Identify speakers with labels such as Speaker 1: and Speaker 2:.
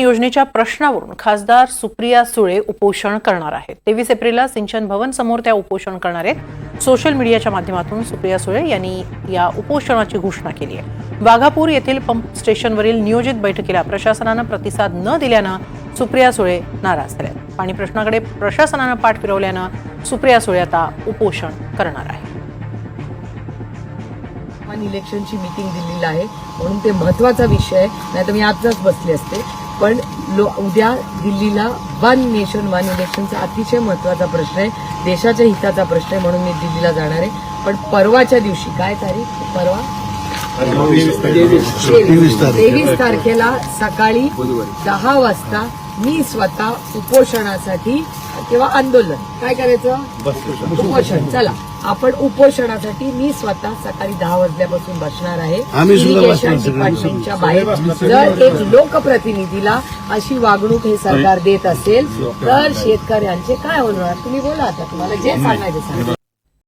Speaker 1: योजनेच्या प्रश्नावरून खासदार सुप्रिया सुळे उपोषण करणार आहेत. तेवीस एप्रिलला सिंचन भवन समोर त्या उपोषण करणार आहेत. सोशल मीडियाच्या माध्यमातून सुप्रिया सुळे यांनी या उपोषणाची घोषणा केली आहे. वाघापूर येथील पंप स्टेशनवरील नियोजित बैठकीला प्रशासनानं प्रतिसाद न दिल्यानं सुप्रिया सुळे नाराज झाल्या पाणी प्रश्नाकडे प्रशासनानं पाठ फिरवल्यानं सुप्रिया सुळे आता उपोषण करणार आहे
Speaker 2: वन इलेक्शनची मीटिंग दिलेली आहे. म्हणून ते महत्त्वाचा विषय आहे. नाही तर मी आजच बसले असते. पण लो उद्या दिल्लीला वन नेशन वन इलेक्शनचा अतिशय महत्त्वाचा प्रश्न आहे. देशाच्या हिताचा प्रश्न आहे म्हणून मी दिल्लीला जाणार आहे. पण परवाच्या दिवशी काय तारीख? परवा? तेवीस तारखेला सकाळी दहा वाजता मी स्वतः उपोषणासाठी किंवा आंदोलन. काय करायचं? उपोषण. चला आपण उपोषणासाठी मी स्वतः सकाळी दहा वाजल्यापासून बसणार आहे.
Speaker 3: आम्ही सुद्धा
Speaker 2: इरिगेशन. डिपार्टमेंटच्या बाहेर. जर एक लोकप्रतिनिधीला अशी वागणूक हे सरकार देत असेल तर शेतकऱ्यांचे काय होणार? तुम्ही बोला आता. तुम्हाला जे सांगायचं सांगा.